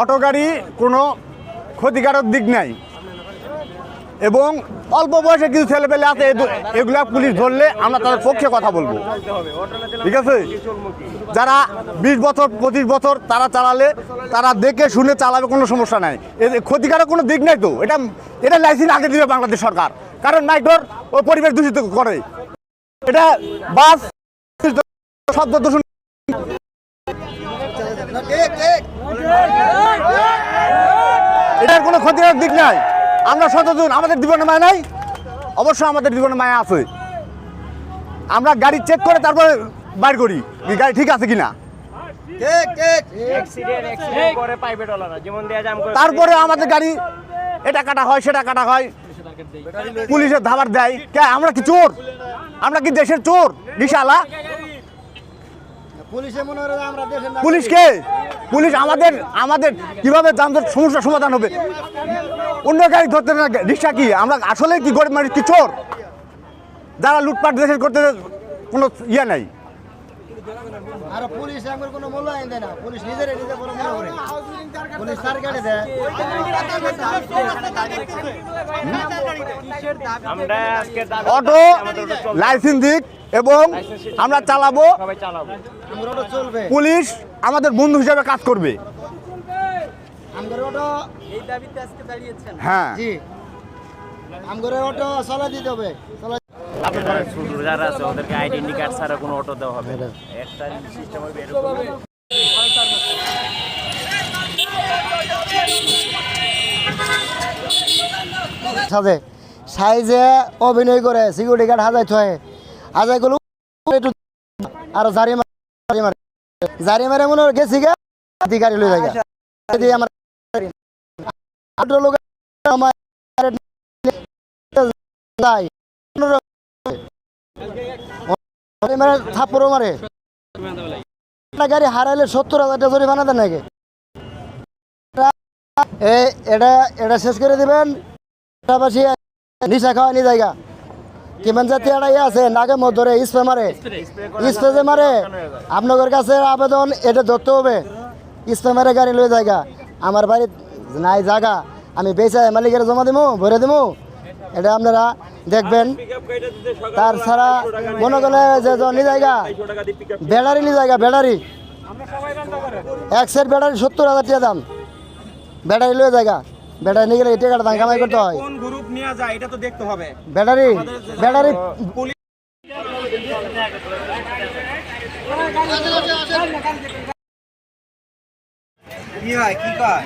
Auto গাড়ি কোনো ক্ষতিকারক দিক নাই। এবং অল্প বয়সে কিছু ছেলেপেলে আছে এগুলা পুলিশ ধরলে আমরা তাদের পক্ষে কথা বলব। ঠিক আছে? যারা বিশ বছর, পঁচিশ বছর তারা চালালে, তারা দেখে শুনে চালাবে, কোনো সমস্যা নাই। ক্ষতিকারক কোনো দিক নাই তো। এটা এটা লাইসেন্স আগে দিবে বাংলাদেশ সরকার। কারণ নাইটর ও পরিবেশ দূষিত করে। এটা বাস, শব্দ দূষণ এটার কোনো ক্ষতিকারক দিক নাই। আমরা সচেতন, আমাদের জীবনে মায়া নাই। অবশ্য আমাদের জীবনে মায়া আছে। আমরা গাড়ি চেক করে তারপরে বাইর করি গাড়ি ঠিক আছে কিনা। তারপরে আমাদের গাড়ি, এটা কাটা হয়, সেটা কাটা হয়। পুলিশের ধাবার দেয়। কে, আমরা কি চোর? আমরা কি দেশের চোর? বিশালা। পুলিশকে পুলিশ আমাদের আমাদের কীভাবে যানজট সমস্যার সমাধান হবে? অন্য গাড়ি ধরতে না রিক্সা কি? আমরা আসলে কি গরিব মানুষ কি চোর? যারা লুটপাট দেশের করতে কোনো ইয়ে নাই। আর পুলিশ আমার কোনো মূল্যায়ন দেয় না। পুলিশ নিজেরে নিজে বড় করে। পুলিশ তার গাড়ি দেয়। আমরা অটো আমাদের। লাইসেন্স দিক এবং আমরা চালাবো। সবাই চালাবো। আমার ওটা চলবে। পুলিশ আমাদের বন্ধু হিসাবে কাজ করবে। হ্যাঁ। জি। আমার ওটা চলা দিতে হবে। চলা আপনারা ছোট যারা আছে ওদেরকে আইডেন্টি কার্ড ছাড়া কোনো অটো দেওয়া হবে? একটা সিস্টেম হবে এরকম সাথে সাইজে অভিনয় করে সিকিউরিটি গার্ড হাজার থয়ে। হাজাই গুলো, একটু আর জারি মারে মারে। জারি মারে মনে গেছি গা গাড়ি লই জায়গা দিয়ে আমার আটো লোক আমার নাই। মারে, থাপ্পড়ও মারে। গাড়ি হারাইলে সত্তর হাজার টাকা জরিমানা দেন নাকি? এটা এটা শেষ করে দিবেন। নিশা খাওয়া নি জায়গা কিমান জাতি ইয়ে আছে? নাকে মত ধরে, স্প্রে মারে। স্প্রে মারে, আপনাদের কাছে আবেদন, এটা ধরতে হবে। স্প্রে মারে গাড়ি লয়ে জায়গা। আমার বাড়ি নাই জায়গা। আমি বেচা মালিকের জমা দিমু, ভরে দিমু। এটা আপনারা দেখবেন। তার ছাড়া মনে করলে যে নি জায়গা, ব্যাটারি নি জায়গা, ব্যাটারি। এক সেট ব্যাটারি সত্তর হাজার টাকা দাম। ব্যাটারি লয়ে জায়গা। ব্যাটারি নিয়ে গেলে এই টাকাটা দাম কামাই করতে হয়। কোন গ্রুপ নিয়ে যায় এটা তো দেখতে হবে। Battery battery. কি হয় কি কয়?